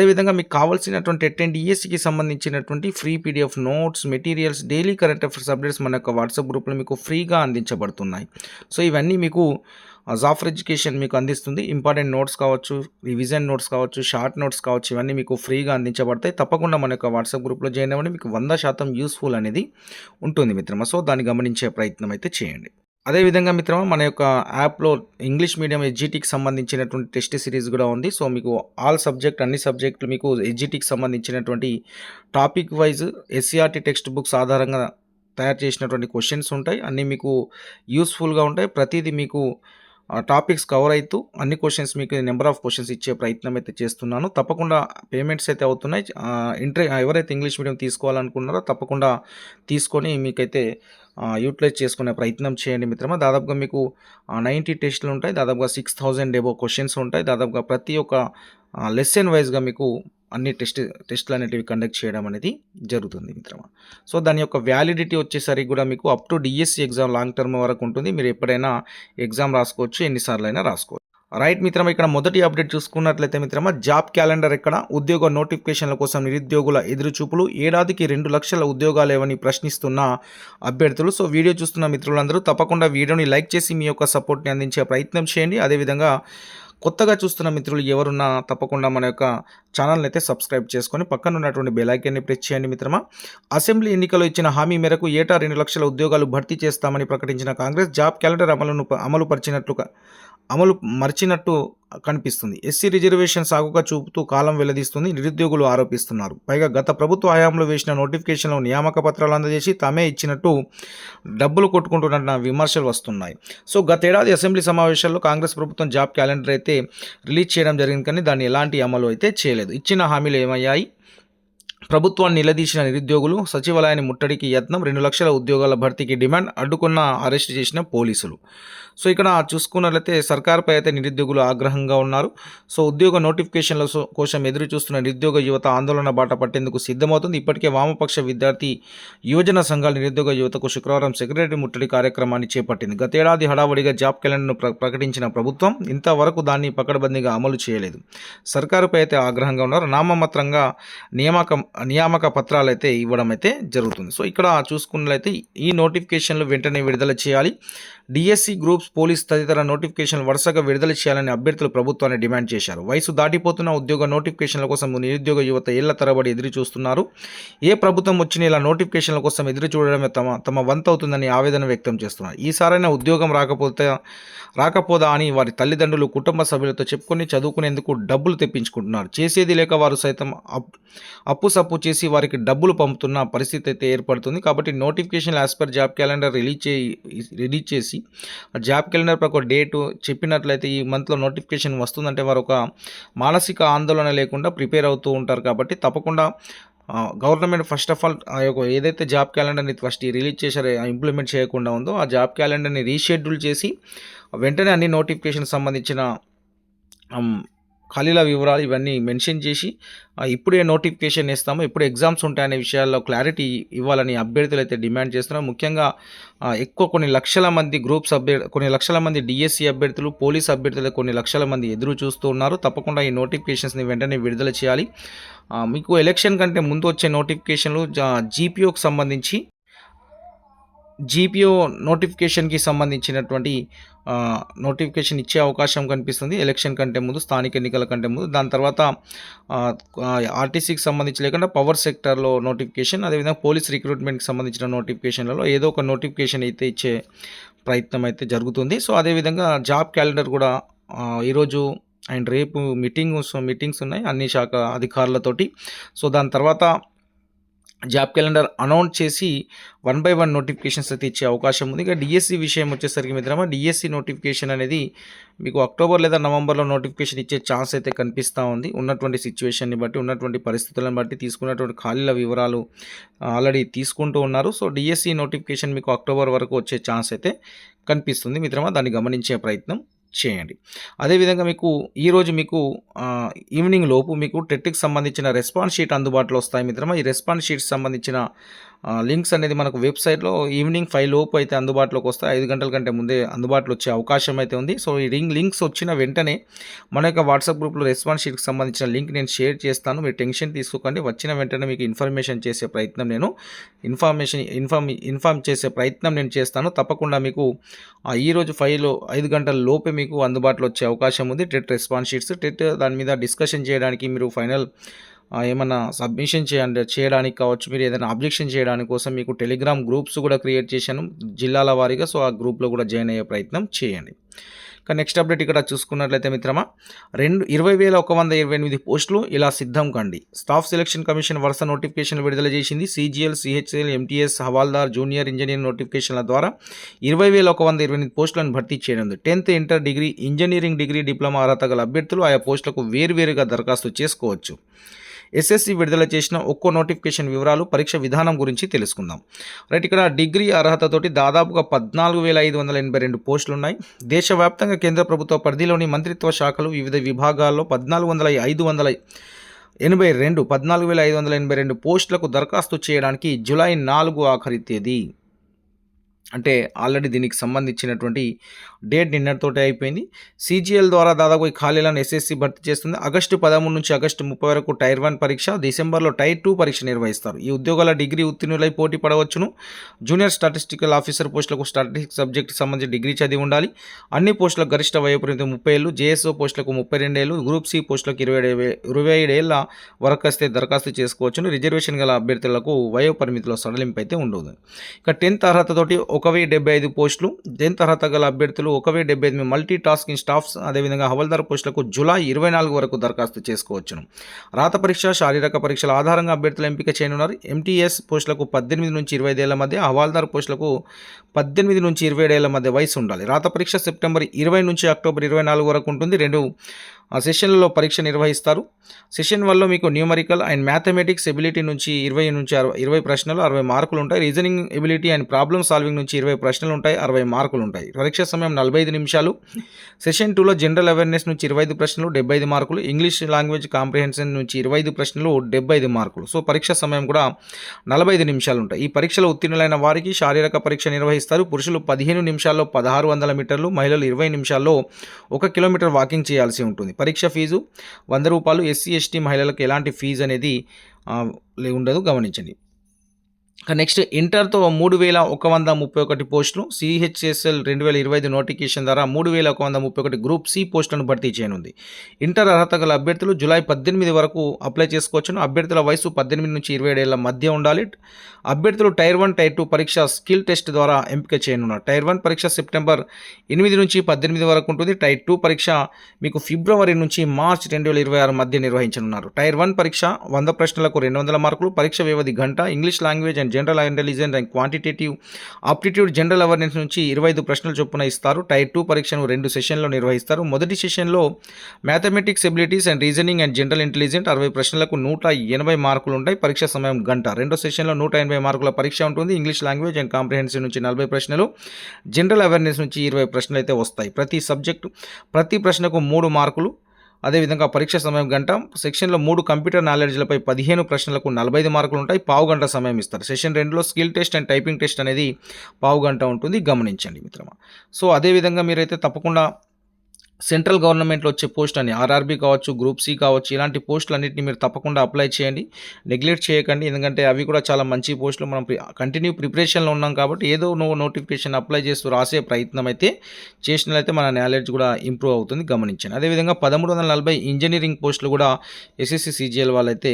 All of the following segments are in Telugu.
అదేవిధంగా మీకు కావాల్సినటువంటి టెన్ డిఎస్సికి సంబంధించినటువంటి free PDF notes materials daily current affairs updates మన యొక్క వాట్సాప్ గ్రూప్లో మీకు ఫ్రీగా అందించబడుతున్నాయి. సో ఇవన్నీ మీకు జాఫర్ ఎడ్యుకేషన్ మీకు అందిస్తుంది. ఇంపార్టెంట్ నోట్స్ కావచ్చు రివిజన్ నోట్స్ కావచ్చు షార్ట్ నోట్స్ కావచ్చు ఇవన్నీ మీకు ఫ్రీగా అందించబడతాయి. తప్పకుండా మన యొక్క వాట్సాప్ గ్రూప్లో జాయిన్ అవ్వండి. మీకు వంద శాతం యూస్ఫుల్ అనేది ఉంటుంది మిత్రమా. సో దాన్ని గమనించే ప్రయత్నం అయితే చేయండి. అదేవిధంగా మిత్రమా మన యొక్క యాప్లో ఇంగ్లీష్ మీడియం ఎడ్జిటీకి సంబంధించినటువంటి టెస్ట్ సిరీస్ కూడా ఉంది. సో మీకు ఆల్ సబ్జెక్ట్ అన్ని సబ్జెక్టులు మీకు ఎడ్జిటీకి సంబంధించినటువంటి topic wise SCERT text books ఆధారంగా తయారు చేసినటువంటి క్వశ్చన్స్ ఉంటాయి. అన్నీ మీకు యూస్ఫుల్గా ఉంటాయి. ప్రతిదీ మీకు టాపిక్స్ కవర్ అవుతూ అన్ని క్వశ్చన్స్ మీకు నెంబర్ ఆఫ్ క్వశ్చన్స్ ఇచ్చే ప్రయత్నం అయితే చేస్తున్నాను. తప్పకుండా పేమెంట్స్ అయితే అవుతున్నాయి. ఇంటర్ ఎవరైతే ఇంగ్లీష్ మీడియం తీసుకోవాలనుకున్నారో తప్పకుండా తీసుకొని మీకైతే యూటిలైజ్ చేసుకునే ప్రయత్నం చేయండి మిత్రమా. దాదాపుగా మీకు నైంటీ టెస్టులు ఉంటాయి. దాదాపుగా సిక్స్ థౌజండ్ ఏవో క్వశ్చన్స్ ఉంటాయి. దాదాపుగా ప్రతి ఒక్క లెసన్ వైజ్గా మీకు అన్ని టెస్ట్ టెస్టులు అనేటివి కండక్ట్ చేయడం అనేది జరుగుతుంది మిత్రమా. సో దాని యొక్క వ్యాలిడిటీ వచ్చేసరికి కూడా మీకు up to DSC exam long term వరకు ఉంటుంది. మీరు ఎప్పుడైనా ఎగ్జామ్ రాసుకోవచ్చు ఎన్నిసార్లు అయినా రాసుకోవచ్చు. రైట్ మిత్రమా ఇక్కడ మొదటి అప్డేట్ చూసుకున్నట్లయితే మిత్రమా జాబ్ క్యాలెండర్ ఇక్కడ ఉద్యోగ నోటిఫికేషన్ల కోసం నిరుద్యోగుల ఎదురుచూపులు. ఏడాదికి రెండు లక్షల ఉద్యోగాలు ఏవని ప్రశ్నిస్తున్న అభ్యర్థులు. సో వీడియో చూస్తున్న మిత్రులందరూ తప్పకుండా వీడియోని లైక్ చేసి మీ యొక్క సపోర్ట్ని అందించే ప్రయత్నం చేయండి. అదేవిధంగా కొత్తగా చూస్తున్న మిత్రులు ఎవరున్నా తప్పకుండా మన యొక్క ఛానల్ని అయితే సబ్స్క్రైబ్ చేసుకొని పక్కన ఉన్నటువంటి బెలైకాన్ని ప్రెస్ చేయండి మిత్రమా. అసెంబ్లీ ఎన్నికల్లో ఇచ్చిన హామీ మేరకు ఏటా రెండు లక్షల ఉద్యోగాలు భర్తీ చేస్తామని ప్రకటించిన కాంగ్రెస్ జాబ్ క్యాలెండర్ అమలును అమలు పరిచినట్లుగా అమలు మర్చినట్టు కనిపిస్తుంది. ఎస్సీ రిజర్వేషన్ సాగుగా చూపుతూ కాలం వెల్లదీస్తుంది నిరుద్యోగులు ఆరోపిస్తున్నారు. పైగా గత ప్రభుత్వ హయాంలో వేసిన నోటిఫికేషన్లో నియామక పత్రాలు అందజేసి తామే ఇచ్చినట్టు డబ్బులు కొట్టుకుంటున్న విమర్శలు వస్తున్నాయి. సో గతేడాది అసెంబ్లీ సమావేశాల్లో కాంగ్రెస్ ప్రభుత్వం జాబ్ క్యాలెండర్ అయితే రిలీజ్ చేయడం జరిగింది కానీ దాన్ని ఎలాంటి అమలు అయితే చేయలేదు. ఇచ్చిన హామీలు ఏమయ్యాయి? ప్రభుత్వాన్ని నిలదీసిన నిరుద్యోగులు సచివాలయాన్ని ముట్టడికి యత్నం రెండు లక్షల ఉద్యోగాల భర్తీకి డిమాండ్ అడ్డుకున్న అరెస్ట్ చేసిన పోలీసులు. సో ఇక్కడ చూసుకున్నట్లయితే సర్కార్పై అయితే నిరుద్యోగులు ఆగ్రహంగా ఉన్నారు. సో ఉద్యోగ నోటిఫికేషన్ల సో- కోసం ఎదురు చూస్తున్న నిరుద్యోగ యువత ఆందోళన బాట పట్టేందుకు సిద్ధమవుతుంది. ఇప్పటికే వామపక్ష విద్యార్థి యువజన సంఘాల నిరుద్యోగ యువతకు శుక్రవారం సెక్రటరీ ముట్టడి కార్యక్రమాన్ని చేపట్టింది. గతేడాది హడావడిగా జాబ్ క్యాలెండర్ను ప్ర- ప్రకటించిన ప్రభుత్వం ఇంతవరకు దాన్ని పకడ్బందీగా అమలు చేయలేదు. సర్కారుపై అయితే ఆగ్రహంగా ఉన్నారు. నామమాత్రంగా నియామకం నియామక పత్రాలు అయితే ఇవ్వడం అయితే జరుగుతుంది. సో ఇక్కడ చూసుకున్నట్లయితే ఈ నోటిఫికేషన్లు వెంటనే విడుదల చేయాలి. డిఎస్సి గ్రూప్స్ పోలీస్ తదితర నోటిఫికేషన్లు వరుసగా విడుదల చేయాలని అభ్యర్థులు ప్రభుత్వాన్ని డిమాండ్ చేశారు. వయసు దాటిపోతున్న ఉద్యోగ నోటిఫికేషన్ల కోసం నిరుద్యోగ యువత ఏళ్ళ తరబడి ఎదురు చూస్తున్నారు. ఏ ప్రభుత్వం వచ్చిన ఇలా నోటిఫికేషన్ల కోసం ఎదురు చూడడమే తమ తమ వంతవుతుందని ఆవేదన వ్యక్తం చేస్తున్నారు. ఈసారైనా ఉద్యోగం రాకపోతే రాకపోదా అని వారి తల్లిదండ్రులు కుటుంబ సభ్యులతో చెప్పుకొని చదువుకునేందుకు డబ్బులు తెప్పించుకుంటున్నారు. చేసేది లేక వారు సైతం అప్- అప్పు సప్పు చేసి వారికి డబ్బులు పంపుతున్న పరిస్థితి అయితే ఏర్పడుతుంది. కాబట్టి notification as per job calendar release చే రిలీజ్ చేసి జాబ్ క్యాలెండర్ ఒక డేటు చెప్పినట్లయితే ఈ మంత్లో నోటిఫికేషన్ వస్తుందంటే వారు ఒక మానసిక ఆందోళన లేకుండా ప్రిపేర్ అవుతూ ఉంటారు కాబట్టి తప్పకుండా గవర్నమెంట్ ఫస్ట్ ఆఫ్ ఆల్ ఆ యొక్క ఏదైతే జాబ్ క్యాలెండర్ని ఫస్ట్ రిలీజ్ చేశారో ఇంప్లిమెంట్ చేయకుండా ఉందో ఆ జాబ్ క్యాలెండర్ని రీషెడ్యూల్ చేసి వెంటనే అన్ని నోటిఫికేషన్ సంబంధించిన ఖాళీల వివరాలు ఇవన్నీ మెన్షన్ చేసి ఇప్పుడే నోటిఫికేషన్ ఇస్తాము ఇప్పుడు ఎగ్జామ్స్ ఉంటాయనే విషయాల్లో క్లారిటీ ఇవ్వాలని అభ్యర్థులు అయితే డిమాండ్ చేస్తున్నారు. ముఖ్యంగా ఎక్కువ కొన్ని లక్షల మంది గ్రూప్స్ అభ్యర్థి కొన్ని లక్షల మంది డిఎస్సి అభ్యర్థులు పోలీస్ అభ్యర్థులు కొన్ని లక్షల మంది ఎదురు చూస్తూ ఉన్నారు. తప్పకుండా ఈ నోటిఫికేషన్స్ని వెంటనే విడుదల చేయాలి. మీకు ఎలక్షన్ కంటే ముందు వచ్చే నోటిఫికేషన్లు జీపీఓకి సంబంధించి జీపీఓ నోటిఫికేషన్కి సంబంధించినటువంటి నోటిఫికేషన్ ఇచ్చే అవకాశం కనిపిస్తుంది. ఎలక్షన్ కంటే ముందు స్థానిక ఎన్నికల కంటే ముందు. దాని తర్వాత ఆర్టీసీకి సంబంధించి లేకుండా పవర్ సెక్టర్లో నోటిఫికేషన్ అదేవిధంగా పోలీస్ రిక్రూట్మెంట్కి సంబంధించిన నోటిఫికేషన్లలో ఏదో ఒక నోటిఫికేషన్ అయితే ఇచ్చే ప్రయత్నం అయితే జరుగుతుంది. సో అదేవిధంగా జాబ్ క్యాలెండర్ కూడా ఈరోజు అండ్ రేపు మీటింగ్ మీటింగ్స్ ఉన్నాయి అన్ని శాఖ అధికారులతోటి. సో దాని తర్వాత జాబ్ క్యాలెండర్ అనౌన్స్ చేసి వన్ బై వన్ నోటిఫికేషన్స్ అయితే ఇచ్చే అవకాశం ఉంది. ఇక డిఎస్సి విషయం వచ్చేసరికి మిత్రమా డిఎస్సి నోటిఫికేషన్ అనేది మీకు అక్టోబర్ లేదా నవంబర్లో నోటిఫికేషన్ ఇచ్చే ఛాన్స్ అయితే కనిపిస్తూ ఉంది. ఉన్నటువంటి సిచ్యువేషన్ని బట్టి ఉన్నటువంటి పరిస్థితులను బట్టి తీసుకున్నటువంటి ఖాళీల వివరాలు ఆల్రెడీ తీసుకుంటూ ఉన్నారు. సో డిఎస్సి నోటిఫికేషన్ మీకు అక్టోబర్ వరకు వచ్చే ఛాన్స్ అయితే కనిపిస్తుంది. మిత్రమా దాన్ని గమనించే ప్రయత్నం చేయండి. అదేవిధంగా మీకు ఈరోజు మీకు ఈవినింగ్ లోపు మీకు టెట్కి సంబంధించిన రెస్పాన్స్ షీట్ అందుబాటులో వస్తాయి మిత్రమా. ఈ రెస్పాన్స్ షీట్ సంబంధించిన లింక్స్ అనేది మనకు వెబ్సైట్లో ఈవినింగ్ ఫైవ్ లోపు అయితే అందుబాటులోకి వస్తాయి. ఐదు గంటల కంటే ముందే అందుబాటులో వచ్చే అవకాశం అయితే ఉంది. సో ఈ రింగ్ లింక్స్ వచ్చిన వెంటనే మన యొక్క వాట్సాప్ గ్రూప్లో రెస్పాన్స్ షీట్కి సంబంధించిన లింక్ నేను షేర్ చేస్తాను. మీరు టెన్షన్ తీసుకోకండి. వచ్చిన వెంటనే మీకు ఇన్ఫర్మేషన్ చేసే ప్రయత్నం నేను ఇన్ఫర్మేషన్ ఇన్ఫార్మ్ ఇన్ఫార్మ్ చేసే ప్రయత్నం నేను చేస్తాను. తప్పకుండా మీకు ఆ, ఈ రోజు ఫైవ్లో ఐదు గంటల లోపే మీకు అందుబాటులో వచ్చే అవకాశం ఉంది. టెట్ రెస్పాన్స్ షీట్స్ టెట్ దాని మీద డిస్కషన్ చేయడానికి మీరు ఫైనల్ ఏమైనా సబ్మిషన్ చేయండి చేయడానికి కావచ్చు మీరు ఏదైనా అబ్జెక్షన్ చేయడానికి కోసం మీకు టెలిగ్రామ్ గ్రూప్స్ కూడా క్రియేట్ చేశాను జిల్లాల వారీగా సో ఆ గ్రూప్లో కూడా జాయిన్ అయ్యే ప్రయత్నం చేయండి. ఇంకా నెక్స్ట్ అప్డేట్ ఇక్కడ చూసుకున్నట్లయితే మిత్రమా రెండు ఇరవై వేల ఒక వంద ఇరవై ఎనిమిది పోస్టులు ఇలా సిద్ధం కండి. స్టాఫ్ సెలక్షన్ కమిషన్ వరుస నోటిఫికేషన్లు విడుదల చేసింది CGL CHL MTS havildar junior engineering నోటిఫికేషన్ల ద్వారా ఇరవై వేల ఒక వంద ఇరవై ఎనిమిది పోస్టులను భర్తీ చేయనుంది. Tenth inter degree engineering degree diploma అర్హత గల అభ్యర్థులు ఆయా పోస్టులకు వేరువేరుగా దరఖాస్తు చేసుకోవచ్చు. ఎస్ఎస్సి విడుదల చేసిన ఒక్కో నోటిఫికేషన్ వివరాలు పరీక్ష విధానం గురించి తెలుసుకుందాం. రైట్ ఇక్కడ డిగ్రీ అర్హతతోటి దాదాపుగా పద్నాలుగు వేల ఐదు వందల ఎనభై రెండు పోస్టులు ఉన్నాయి. దేశవ్యాప్తంగా కేంద్ర ప్రభుత్వ పరిధిలోని మంత్రిత్వ శాఖలు వివిధ విభాగాల్లో పద్నాలుగు వందల ఐదు వందల ఎనభై రెండు పద్నాలుగు వేల ఐదు వందల ఎనభై రెండు పోస్టులకు దరఖాస్తు చేయడానికి జూలై నాలుగు ఆఖరి తేదీ. అంటే ఆల్రెడీ దీనికి సంబంధించినటువంటి డేట్ నిన్నటితోటే అయిపోయింది. సీజీఎల్ ద్వారా దాదాపు ఈ ఖాళీలను ఎస్ఎస్సి భర్తీ చేస్తుంది. ఆగస్టు పదమూడు నుంచి ఆగస్టు ముప్పై వరకు టైర్ వన్ పరీక్ష డిసెంబర్లో టైర్ టూ పరీక్ష నిర్వహిస్తారు. ఈ ఉద్యోగాల డిగ్రీ ఉత్తీర్ణులై పోటీ పడవచ్చును. జూనియర్ స్టాటిస్టికల్ ఆఫీసర్ పోస్టులకు స్టాటిస్టిక్ సబ్జెక్ట్ సంబంధించి డిగ్రీ చదివి ఉండాలి. అన్ని పోస్టులకు గరిష్ట వయోపరిమితి ముప్పై ఏళ్ళు జేఎస్ఓ పోస్టులకు ముప్పై రెండేళ్ళు గ్రూప్ సి పోస్టులకు ఇరవై ఏడు ఇరవై ఏడేళ్ళ వరకు వస్తే దరఖాస్తు చేసుకోవచ్చును. రిజర్వేషన్ గల అభ్యర్థులకు వయోపరిమితిలో సడలింపు అయితే ఉండదు. ఇక టెన్త్ అర్హతతోటి ఒక వెయ్యి డెబ్బై ఐదు పోస్టులు దీని తర్వాత గల అభ్యర్థులు ఒక వెయ్యి డెబ్బై ఐదు మల్టీ టాస్కింగ్ స్టాఫ్స్ అదేవిధంగా హవల్దార్ పోస్టులకు జూలై ఇరవై నాలుగు వరకు దరఖాస్తు చేసుకోవచ్చును. రాత పరీక్ష శారీరక పరీక్షల ఆధారంగా అభ్యర్థులు ఎంపిక చేయనున్నారు. ఎంటీఎస్ పోస్టులకు పద్దెనిమిది నుంచి ఇరవై ఐదేళ్ళ మధ్య హవాల్దార్ పోస్టులకు పద్దెనిమిది నుంచి ఇరవై ఏడేళ్ళ మధ్య వయసు ఉండాలి. రాత పరీక్ష సెప్టెంబర్ ఇరవై నుంచి అక్టోబర్ ఇరవై నాలుగు వరకు ఉంటుంది. రెండు ఆ సెషన్లలో పరీక్ష నిర్వహిస్తారు. సెషన్ వల్ల మీకు న్యూమరికల్ అండ్ మ్యాథమెటిక్స్ ఎబిలిటీ నుంచి ఇరవై నుంచి అరవై ఇరవై ప్రశ్నలు అరవై మార్కులు ఉంటాయి. Reasoning ability and problem solving నుంచి ఇరవై ప్రశ్నలు ఉంటాయి అరవై మార్కులు ఉంటాయి. పరీక్ష సమయం నలభై ఐదు నిమిషాలు. సెషన్ టూలో జనరల్ అవేర్నెస్ నుంచి ఇరవై ఐదు ప్రశ్నలు డెబ్బై ఐదు మార్కులు. ఇంగ్లీష్ లాంగ్వేజ్ కాంప్రిహెన్షన్ నుంచి ఇరవై ఐదు ప్రశ్నలు డెబ్బై ఐదు మార్కులు. సో పరీక్ష సమయం కూడా నలభై ఐదు నిమిషాలు ఉంటాయి. ఈ పరీక్షలో ఉత్తీర్ణులైన వారికి శారీరక పరీక్ష నిర్వహిస్తారు. పురుషులు పదిహేను నిమిషాల్లో పదహారు వందల మీటర్లు మహిళలు ఇరవై నిమిషాల్లో ఒక కిలోమీటర్ వాకింగ్ చేయాల్సి ఉంటుంది. పరీక్ష ఫీజు వంద రూపాయలు. ఎస్సీ ఎస్టీ మహిళలకు ఎలాంటి ఫీజు అనేది ఉండదు. గమనించండి. నెక్స్ట్ ఇంటర్తో మూడు వేల ఒక వంద ముప్పై ఒకటి పోస్టులు సిహెచ్ఎస్ఎల్ రెండు వేల ఇరవై ఐదు నోటిఫికేషన్ ద్వారా మూడు వేల ఒక వంద ముప్పై ఒకటి గ్రూప్ సి పోస్టులను భర్తీ చేయనుంది. ఇంటర్ అర్హత గల అభ్యర్థులు జులై పద్దెనిమిది వరకు అప్లై చేసుకోవచ్చును. అభ్యర్థుల వయసు పద్దెనిమిది నుంచి ఇరవై ఏడేళ్ళ మధ్య ఉండాలి. అభ్యర్థులు టైర్ వన్ టైర్ టూ పరీక్ష స్కిల్ టెస్ట్ ద్వారా ఎంపిక చేయనున్నారు. టైర్ వన్ పరీక్ష సెప్టెంబర్ ఎనిమిది నుంచి పద్దెనిమిది వరకు ఉంటుంది. టైర్ టూ పరీక్ష మీకు ఫిబ్రవరి నుంచి మార్చ్ రెండు వేల ఇరవై ఆరు మధ్య నిర్వహించనున్నారు. టైర్ వన్ పరీక్ష వంద ప్రశ్నలకు రెండు వందల మార్కులు పరీక్ష వ్యవధి గంట English language and general intelligence and quantitative aptitude general awareness నుంచి ఇరవై ఐదు ప్రశ్నలు చొప్పున ఇస్తారు. టైర్ టూ పరీక్షను రెండు సెషన్లో నిర్వహిస్తారు. మొదటి సెషన్లో mathematics abilities and reasoning and general intelligent అరవై ప్రశ్నలకు నూట ఎనభై మార్కులు ఉంటాయి. పరీక్ష సమయం గంట. రెండో సెషన్లో నూట ఎనభై మార్కుల పరీక్ష ఉంటుంది. ఇంగ్లీష్ లాంగ్వేజ్ అండ్ కాంప్రిహెన్సివ్ నుంచి నలభై ప్రశ్నలు. జనరల్ అవేర్నెస్ నుంచి ఇరవై ప్రశ్నలు అయితే వస్తాయి. ప్రతి సబ్జెక్టు ప్రతి ప్రశ్నకు మూడు మార్కులు. అదేవిధంగా పరీక్ష సమయం గంట సెక్షన్లో మూడు కంప్యూటర్ నాలెడ్జ్లపై పదిహేను ప్రశ్నలకు నలభై ఐదు మార్కులు ఉంటాయి. పావు గంట సమయం ఇస్తారు. సెషన్ రెండులో skill test and typing test అనేది పావు గంట ఉంటుంది. గమనించండి మిత్రమా. సో అదేవిధంగా మీరైతే తప్పకుండా సెంట్రల్ గవర్నమెంట్లో వచ్చే పోస్ట్ అని ఆర్ఆర్బీ కావచ్చు గ్రూప్ సి కావచ్చు ఇలాంటి పోస్టులు అన్నింటినీ మీరు తప్పకుండా అప్లై చేయండి. నెగ్లెక్ట్ చేయకండి ఎందుకంటే అవి కూడా చాలా మంచి పోస్టులు. మనం కంటిన్యూ ప్రిపరేషన్లో ఉన్నాం కాబట్టి ఏదో నువ్వు నోటిఫికేషన్ అప్లై చేస్తూ రాసే ప్రయత్నం అయితే చేసినట్లయితే మన నాలెడ్జ్ కూడా ఇంప్రూవ్ అవుతుంది గమనించండి. అదేవిధంగా పదమూడు వందల నలభై ఇంజనీరింగ్ పోస్టులు కూడా ఎస్ఎస్సి సిజిఎల్ వాళ్ళైతే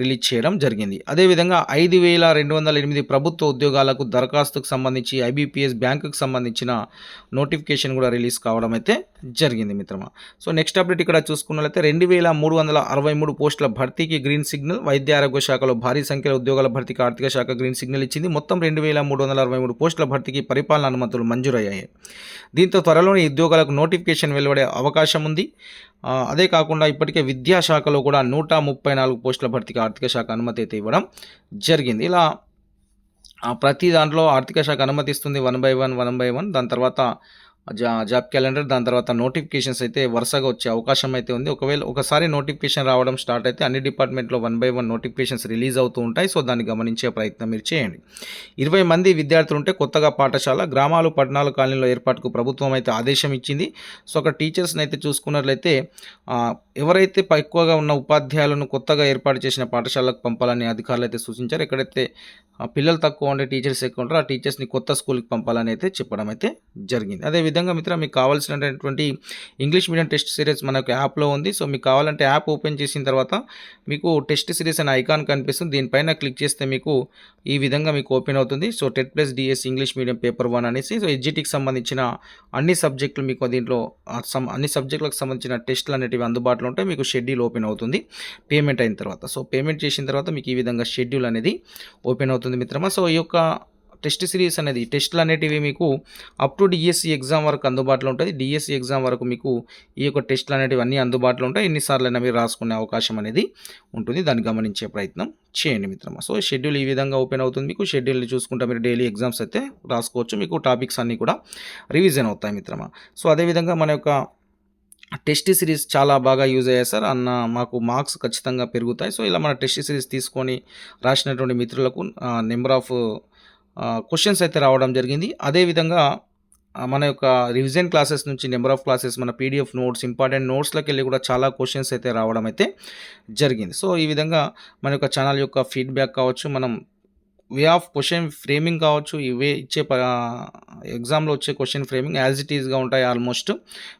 రిలీజ్ చేయడం జరిగింది. అదేవిధంగా ఐదు వేల రెండు వందల ఎనిమిది ప్రభుత్వ ఉద్యోగాలకు దరఖాస్తుకు సంబంధించి ఐబీపీఎస్ బ్యాంకుకు సంబంధించిన నోటిఫికేషన్ కూడా రిలీజ్ కావడం అయితే జరిగింది. జరిగింది మిత్రమా? సో నెక్స్ట్ అప్డేట్ ఇక్కడ చూసుకున్నట్లయితే రెండు వేల మూడు వందల అరవై మూడు పోస్టుల భర్తీకి గ్రీన్ సిగ్నల్ వైద్య ఆరోగ్య శాఖలో భారీ సంఖ్యలో ఉద్యోగాల భర్తీకి ఆర్థిక శాఖ గ్రీన్ సిగ్నల్ ఇచ్చింది. మొత్తం రెండు వేల మూడు వందల అరవై మూడు పోస్టుల భర్తీకి పరిపాలన అనుమతులు మంజూరయ్యాయి. దీంతో త్వరలోనే ఉద్యోగాలకు నోటిఫికేషన్ వెలువడే అవకాశం ఉంది. అదే కాకుండా ఇప్పటికే విద్యాశాఖలో కూడా నూట ముప్పై నాలుగు పోస్టుల భర్తీకి ఆర్థిక శాఖ అనుమతి అయితే ఇవ్వడం జరిగింది. ఇలా ప్రతి దాంట్లో ఆర్థిక శాఖ అనుమతిస్తుంది one by one one by one. దాని తర్వాత జా జాబ్ క్యాలెండర్ దాని తర్వాత నోటిఫికేషన్స్ అయితే వరుసగా వచ్చే అవకాశం అయితే ఉంది. ఒకవేళ ఒకసారి నోటిఫికేషన్ రావడం స్టార్ట్ అయితే అన్ని డిపార్ట్మెంట్లో one by one notifications release అవుతూ ఉంటాయి. సో దాన్ని గమనించే ప్రయత్నం మీరు చేయండి. ఇరవై మంది విద్యార్థులు ఉంటే కొత్తగా పాఠశాల గ్రామాలు పట్టణాలు కాలనీలో ఏర్పాటుకు ప్రభుత్వం అయితే ఆదేశం ఇచ్చింది. సో అక్కడ టీచర్స్ని అయితే చూసుకున్నట్లయితే ఎవరైతే ఎక్కువగా ఉన్న ఉపాధ్యాయులను కొత్తగా ఏర్పాటు చేసిన పాఠశాలకు పంపాలని అధికారులు అయితే సూచించారు. ఎక్కడైతే పిల్లలు తక్కువ ఉండే టీచర్స్ ఎక్కువ ఉంటారో ఆ టీచర్స్ని కొత్త స్కూల్కి పంపాలని అయితే చెప్పడం అయితే జరిగింది. అదేవిధంగా మిత్ర మీకు కావాల్సినటువంటి ఇంగ్లీష్ మీడియం టెస్ట్ సిరీస్ మనకు యాప్లో ఉంది. సో మీకు కావాలంటే యాప్ ఓపెన్ చేసిన తర్వాత మీకు టెస్ట్ సిరీస్ అనే ఐకాన్ కనిపిస్తుంది. దీనిపైన క్లిక్ చేస్తే మీకు ఈ విధంగా మీకు ఓపెన్ అవుతుంది. So TET plus DS English medium paper one అనేసి సో ఎడ్జిటీకి సంబంధించిన అన్ని సబ్జెక్టులు మీకు దీంట్లో అన్ని సబ్జెక్టులకు సంబంధించిన టెస్టులు అనేటివి అందుబాటులో ఉంటాయి. మీకు షెడ్యూల్ ఓపెన్ అవుతుంది. పేమెంట్ అయిన తర్వాత. సో పేమెంట్ చేసిన తర్వాత మీకు ఈ విధంగా షెడ్యూల్ అనేది ఓపెన్ అవుతుంది మిత్రమా. సో ఈ యొక్క టెస్ట్ సిరీస్ అనేది టెస్టులు అనేటివి మీకు అప్ టు డిఎస్సి ఎగ్జామ్ వరకు అందుబాటులో ఉంటుంది డిఎస్సి ఎగ్జామ్ వరకు మీకు ఈ యొక్క టెస్టులు అనేటివి అన్నీ అందుబాటులో ఉంటాయి. ఎన్నిసార్లు అయినా మీరు రాసుకునే అవకాశం అనేది ఉంటుంది. దాన్ని గమనించే ప్రయత్నం చేయండి మిత్రమా. సో షెడ్యూల్ ఈ విధంగా ఓపెన్ అవుతుంది మీకు. షెడ్యూల్ చూసుకుంటే మీరు డైలీ ఎగ్జామ్స్ అయితే రాసుకోవచ్చు. మీకు టాపిక్స్ అన్నీ కూడా రివిజన్ అవుతాయి మిత్రమా. సో అదేవిధంగా మన యొక్క టెస్ట్ సిరీస్ చాలా బాగా యూజ్ అయ్యాయి సార్. అన్న మాకు మార్క్స్ ఖచ్చితంగా పెరుగుతాయి. సో ఇలా మన టెస్ట్ సిరీస్ తీసుకొని రాసినటువంటి మిత్రులకు నెంబర్ ఆఫ్ క్వశ్చన్స్ అయితే రావడం జరిగింది. అదేవిధంగా మన యొక్క రివిజన్ క్లాసెస్ నుంచి నెంబర్ ఆఫ్ క్లాసెస్ మన పీడిఎఫ్ నోట్స్ ఇంపార్టెంట్ నోట్స్లోకి వెళ్ళి కూడా చాలా క్వశ్చన్స్ అయితే రావడం అయితే జరిగింది. సో ఈ విధంగా మన యొక్క ఛానల్ యొక్క ఫీడ్బ్యాక్ కావచ్చు మనం వే ఆఫ్ క్వశ్చన్ ఫ్రేమింగ్ కావచ్చు ఇవే ఇచ్చే ఎగ్జామ్లో వచ్చే క్వశ్చన్ ఫ్రేమింగ్ యాజ్ ఇట్ ఈస్గా ఉంటాయి ఆల్మోస్ట్.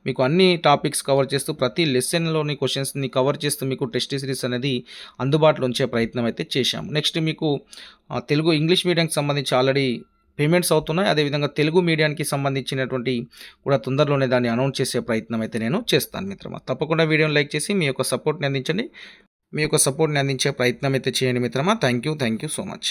మీకు అన్ని టాపిక్స్ కవర్ చేస్తూ ప్రతి లెసన్లోని క్వశ్చన్స్ని కవర్ చేస్తూ మీకు టెస్ట్ సిరీస్ అనేది అందుబాటులో ఉంచే ప్రయత్నం అయితే చేశాము నెక్స్ట్ మీకు తెలుగు ఇంగ్లీష్ మీడియంకి సంబంధించి ఆల్రెడీ పేమెంట్స్ అవుతున్నాయి. అదేవిధంగా తెలుగు మీడియానికి సంబంధించినటువంటి కూడా తొందరలోనే దాన్ని అనౌన్స్ చేసే ప్రయత్నం అయితే నేను చేస్తాను మిత్రమా. తప్పకుండా వీడియోని లైక్ చేసి మీ యొక్క సపోర్ట్ని అందించండి. మీ యొక్క సపోర్ట్ని అందించే ప్రయత్నం అయితే చేయండి మిత్రమా. Thank you thank you so much.